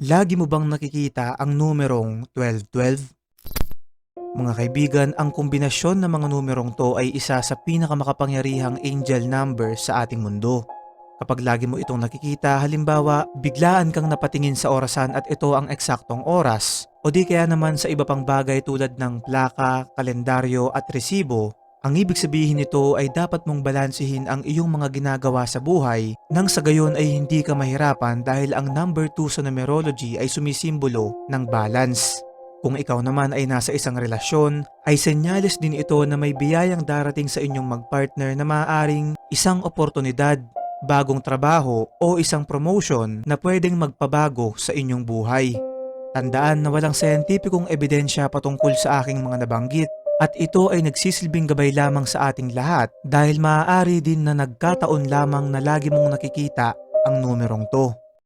Lagi mo bang nakikita ang numerong 1212? Mga kaibigan, ang kombinasyon ng mga numerong to ay isa sa pinakamakapangyarihang angel number sa ating mundo. Kapag lagi mo itong nakikita, halimbawa, biglaan kang napatingin sa orasan at ito ang eksaktong oras, o di kaya naman sa iba pang bagay tulad ng plaka, kalendaryo at resibo, ang ibig sabihin nito ay dapat mong balansehin ang iyong mga ginagawa sa buhay nang sa gayon ay hindi ka mahirapan dahil ang number 2 sa numerology ay sumisimbolo ng balance. Kung ikaw naman ay nasa isang relasyon, ay senyales din ito na may biyayang darating sa inyong magpartner na maaaring isang oportunidad, bagong trabaho o isang promotion na pwedeng magpabago sa inyong buhay. Tandaan na walang siyentipikong ebidensya patungkol sa aking mga nabanggit at ito ay nagsisilbing gabay lamang sa ating lahat dahil maaari din na nagkataon lamang na lagi mong nakikita ang numerong to.